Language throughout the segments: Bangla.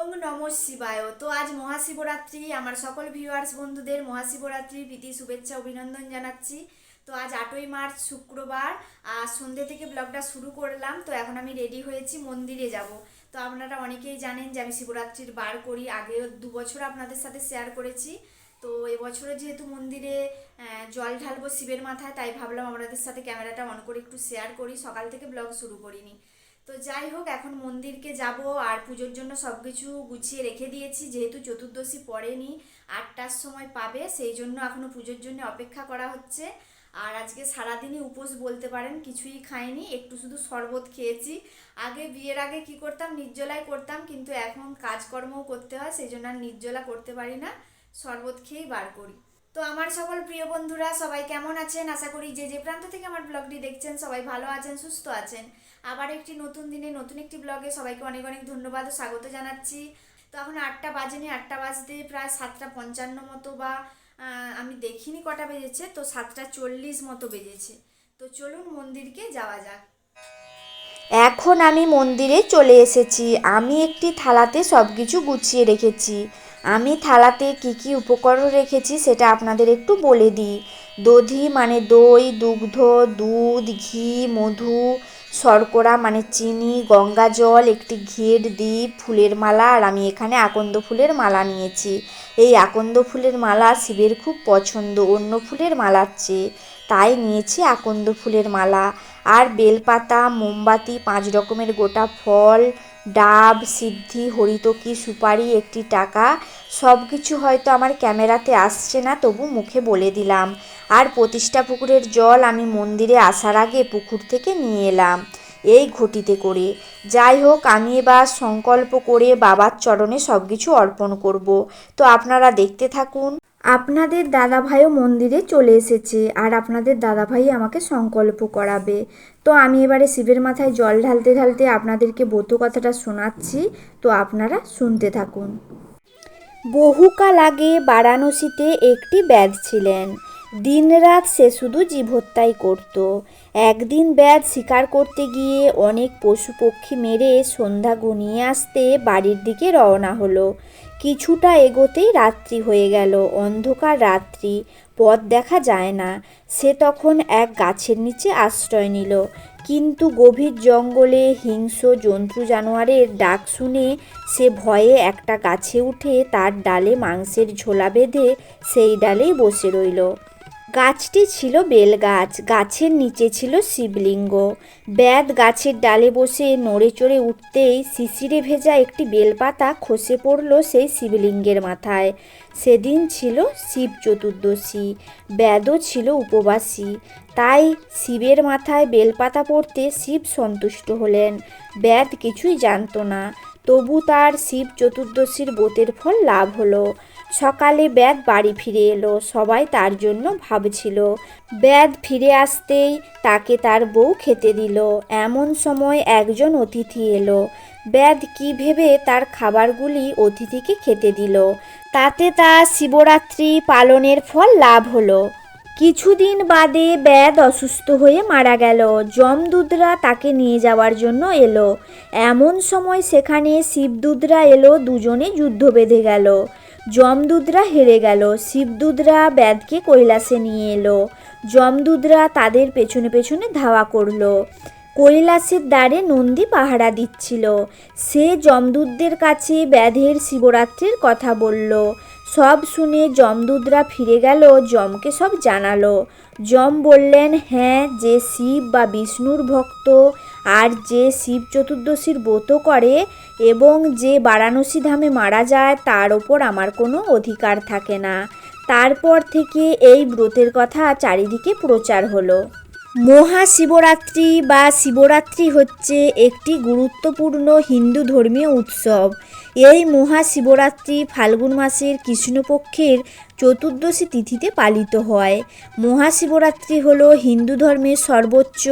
ওং নম শিবায়। তো আজ মহাশিবরাত্রি। আমার সকল ভিউয়ার্স বন্ধুদের মহাশিবরাত্রি প্রীতি, শুভেচ্ছা, অভিনন্দন জানাচ্ছি। তো আজ আটই মার্চ, শুক্রবার। আর সন্ধ্যে থেকে ব্লগটা শুরু করলাম। তো এখন আমি রেডি হয়েছি, মন্দিরে যাব। তো আপনারা অনেকেই জানেন যে আমি শিবরাত্রির বার করি। আগেও দু বছর আপনাদের সাথে শেয়ার করেছি। তো এবছরও যেহেতু মন্দিরে জল ঢালবো শিবের মাথায়, তাই ভাবলাম আপনাদের সাথে ক্যামেরাটা অন করে একটু শেয়ার করি। সকাল থেকে ব্লগ শুরু করিনি। তো যাই হোক, এখন মন্দিরকে যাব আর পুজোর জন্য সব কিছু গুছিয়ে রেখে দিয়েছি। যেহেতু চতুর্দশী পড়েনি, আটটার সময় পাবে, সেই জন্য এখনও পুজোর জন্য অপেক্ষা করা হচ্ছে। আর আজকে সারাদিনই উপোস বলতে পারেন, কিছুই খাইনি, একটু শুধু শরবত খেয়েছি। আগে বিয়ের আগে কি করতাম? নির্জলায় করতাম, কিন্তু এখন কাজকর্মও করতে হয়, সেই জন্য আর নির্জলা করতে পারি না, শরবত খেয়েই বার করি। তো আমার সকল প্রিয় বন্ধুরা, সবাই কেমন আছেন? আশা করি যে যে প্রান্ত থেকে আমার ব্লগটি দেখছেন, সবাই ভালো আছেন, সুস্থ আছেন। আবার একটি নতুন দিনে, নতুন একটি ব্লগে সবাইকে অনেক অনেক ধন্যবাদ ও স্বাগত জানাচ্ছি। তো এখন আটটা বাজেনি আটটা বাজতে প্রায় সাতটা পঞ্চান্ন মতো বা আমি দেখিনি কটা বেজেছে, তো সাতটা চল্লিশ মতো বেজেছে। তো চলুন মন্দিরকে যাওয়া যাক। এখন আমি মন্দিরে চলে এসেছি। আমি একটি থালাতে সব কিছু গুছিয়ে রেখেছি। আমি থালাতে কি কি উপকরণ রেখেছি সেটা আপনাদের একটু বলে দিই। দধি মানে দই, দুগ্ধ, দুধ, ঘি, মধু, শর্করা মানে চিনি, গঙ্গা জল, একটি ঘিয়ের দ্বীপ, ফুলের মালা। আর আমি এখানে আকন্দ ফুলের মালা নিয়েছি। এই আকন্দ ফুলের মালা শিবের খুব পছন্দ, অন্য ফুলের মালার চেয়ে। তাই নিয়েছি আকন্দ ফুলের মালা। আর বেলপাতা, মোমবাতি, পাঁচ রকমের গোটা ফল, ডাব, সিদ্ধি, হরিতকি, সুপারি, একটি টাকা সব কিছু হয়তো আমার ক্যামেরাতে আসছে না, তবু মুখে বলে দিলাম। আর প্রতিষ্ঠা পুকুরের জল আমি মন্দিরে আসার আগে পুকুর থেকে নিয়ে এলাম, এই ঘটিতে করে। যাই হোক, আমি এবার সংকল্প করে বাবার চরণে সব কিছু অর্পণ করব। তো আপনারা দেখতে থাকুন। আপনাদের দাদাভাইও মন্দিরে চলে এসেছে, আর আপনাদের দাদাভাই আমাকে সংকল্প করাবে। তো আমি এবারে শিবের মাথায় জল ঢালতে ঢালতে আপনাদেরকে ব্রত কথাটা শোনাচ্ছি, তো আপনারা শুনতে থাকুন। বহুকাল আগে বারাণসীতে একটি ব্যাধ ছিলেন। দিনরাত সে শুধু জীবহত্যাই করত। একদিন ব্যাধ শিকার করতে গিয়ে অনেক পশু পক্ষী মেরে সন্ধ্যা ঘনিয়ে আসতে বাড়ির দিকে রওনা হলো। কিছুটা এগোতেই রাত্রি হয়ে গেল, অন্ধকার রাত্রি। পথ দেখা যায় না। সে তখন এক গাছের নিচে আশ্রয় নিল। কিন্তু গভীর জঙ্গলে হিংস্র জন্তু জানোয়ারের ডাক শুনে সে ভয়ে একটা গাছে উঠে তার ডালে মাংসের ঝোলা বেঁধে সেই ডালেই বসে রইল। গাছটি ছিল বেলগাছ গাছের নিচে ছিল শিবলিঙ্গ। ব্যাদ গাছের ডালে বসে নড়ে চড়ে উঠতেই শিশিরে ভেজা একটি বেলপাতা খসে পড়ল সেই শিবলিঙ্গের মাথায়। সেদিন ছিল শিব চতুর্দশী, ব্যাদও ছিল উপবাসী। তাই শিবের মাথায় বেলপাতা পড়তে শিব সন্তুষ্ট হলেন। ব্যাদ কিছুই জানতো না। তবু তার শিব চতুর্দশীর বোতের ফল লাভ হলো। সকালে ব্যাদ বাড়ি ফিরে এলো, সবাই তার জন্য ভাবছিল। ব্যাদ ফিরে আসতেই তাকে তার বউ খেতে দিল। এমন সময় একজন অতিথি এলো। ব্যাদ কি ভেবে তার খাবারগুলি অতিথিকে খেতে দিল। তাতে তার শিবরাত্রি পালনের ফল লাভ হলো। কিছুদিন বাদে ব্যাদ অসুস্থ হয়ে মারা গেল। যমদূতরা তাকে নিয়ে যাওয়ার জন্য এলো। এমন সময় সেখানে শিবদূতরা এলো, দুজনে যুদ্ধ বেঁধে গেল। যমদূতরা হেরে গেল, শিবদূতরা ব্যাদকে কৈলাসে নিয়ে এলো। যমদূতরা তাদের পেছনে পেছনে ধাওয়া করল। কৈলাসের দ্বারে নন্দী পাহারা দিচ্ছিল। সে যমদূতদের কাছে ব্যাধের শিবরাত্রির কথা বলল। সব শুনে যমদূতরা ফিরে গেল, যমকে সব জানালো। যম বললেন হ্যাঁ যে শিব বা বিষ্ণুর ভক্ত আর যে শিব চতুর্দশীর ব্রত করে এবং যে বারাণসী ধামে মারা যায়, তার ওপর আমার কোনো অধিকার থাকে না। তারপর থেকে এই ব্রতের কথা চারিদিকে প্রচার হলো। মহাশিবরাত্রি বা শিবরাত্রি হচ্ছে একটি গুরুত্বপূর্ণ হিন্দু ধর্মীয় উৎসব। এই মহাশিবরাত্রি ফাল্গুন মাসের কৃষ্ণপক্ষের চতুর্দশী তিথিতে পালিত হয়। মহাশিবরাত্রি হল হিন্দু ধর্মের সর্বোচ্চ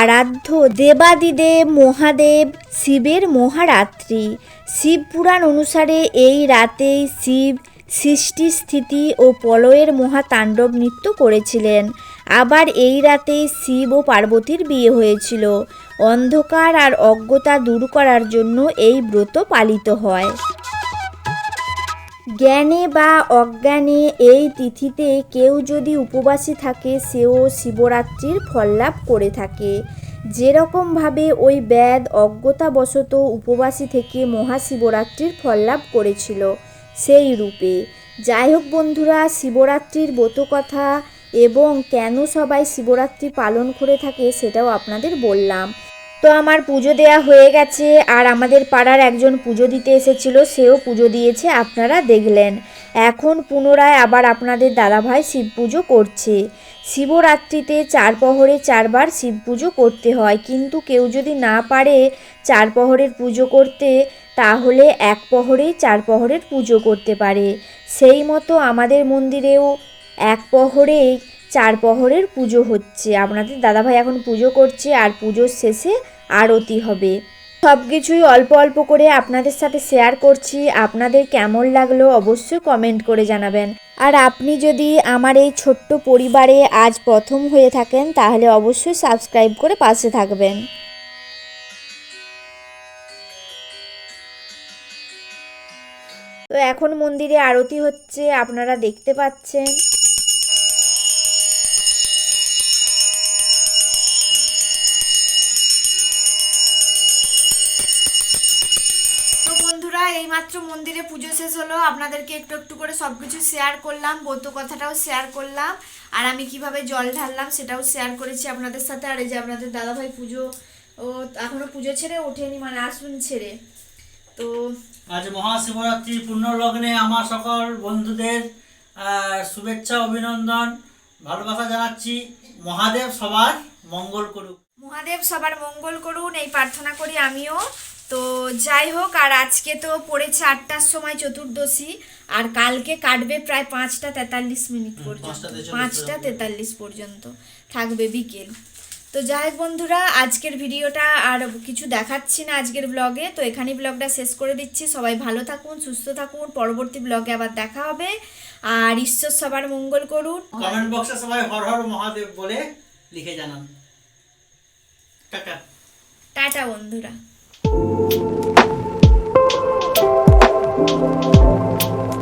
আরাধ্য দেবাদিদেব মহাদেব শিবের মহারাত্রি। শিব পুরাণ অনুসারে এই রাতেই শিব সৃষ্টি স্থিতি ও পলয়ের মহাতাণ্ডব নৃত্য করেছিলেন। আবার এই রাতেই শিব ও পার্বতীর বিয়ে হয়েছিল। অন্ধকার আর অজ্ঞতা দূর করার জন্য এই ব্রত পালিত হয়। জ্ঞানে বা অজ্ঞানে এই তিথিতে কেউ যদি উপবাসী থাকে, সেও শিবরাত্রির ফল লাভ করে থাকে। যেরকমভাবে ওই ব্যাদ অজ্ঞতাবশত উপবাসী থেকে মহাশিবরাত্রির ফল লাভ করেছিল, সেই রূপে। যাই হোক বন্ধুরা, শিবরাত্রির ব্রতকথা এবং কেন সবাই শিবরাত্রি পালন করে থাকে সেটাও আপনাদের বললাম। তো আমার পুজো দেয়া হয়ে গেছে, আর আমাদের পাড়ার একজন পুজো দিতে এসেছিল, সেও পুজো দিয়েছে, আপনারা দেখলেন। এখন পুনরায় আবার আপনাদের দাদাভাই শিব পুজো করছে। শিবরাত্রিতে চার প্রহরে চারবার শিব পুজো করতে হয়, কিন্তু কেউ যদি না পারে চার প্রহরের পুজো করতে, তাহলে এক প্রহরেই চার প্রহরের পুজো করতে পারে। সেই মতো আমাদের মন্দিরেও এক প্রহরেই চার প্রহরের পুজো হচ্ছে। আপনাদের দাদাভাই এখন পুজো করছে আর পুজোর শেষে আরতি হবে। সব কিছুই অল্প অল্প করে আপনাদের সাথে শেয়ার করছি। আপনাদের কেমন লাগল অবশ্যই কমেন্ট করে জানাবেন। আর আপনি যদি আমার এই ছোট্ট পরিবারে আজ প্রথম হয়ে থাকেন, তাহলে অবশ্যই সাবস্ক্রাইব করে পাশে থাকবেন। তো এখন মন্দিরে আরতি হচ্ছে, আপনারা দেখতে পাচ্ছেন। এইমাত্র মন্দিরে পুজো শেষ হলো। আপনাদেরকে একটু একটু করে সব কিছু শেয়ার করলাম বৌদ্ধ কথাটাও শেয়ার করলাম আর আমি কীভাবে জল ঢাললাম সেটাও শেয়ার করেছি আপনাদের সাথে। আর এই যে আপনাদের দাদাভাই পুজো ও এখনও পুজো ছেড়ে ওঠেনি মানে আসুন ছেড়ে। তো আজ মহাশিবরাত্রি পূর্ণ লগ্নে আমার সকল বন্ধুদের শুভেচ্ছা অভিনন্দন ভালোবাসা জানাচ্ছি। মহাদেব সবার মঙ্গল করুক। মহাদেব সবার মঙ্গল করুন এই প্রার্থনা করি আমিও। তো যাই হোক আর আজকে তো পড়েছে আটটার সময় চতুর্দশী আর কালকে কাটবে প্রায় পাঁচটা তেতাল্লিশ মিনিট পর্যন্ত। পাঁচটা তেতাল্লিশ পর্যন্ত। থাকবে বিকেল। তো যাই হোক বন্ধুরা আজকের ভিডিওটা আর কিছু দেখাচ্ছি না আজকের ব্লগে তো এখানেই ব্লগটা শেষ করে দিচ্ছি। সবাই ভালো থাকুন সুস্থ থাকুন। পরবর্তী ব্লগে আবার দেখা হবে। আর ঈশ্বর সবার মঙ্গল করুন। কমেন্ট বক্সে সবাই হর হর মহাদেব বলে লিখে জানান। টাটা। টাটা বন্ধুরা। Thank you.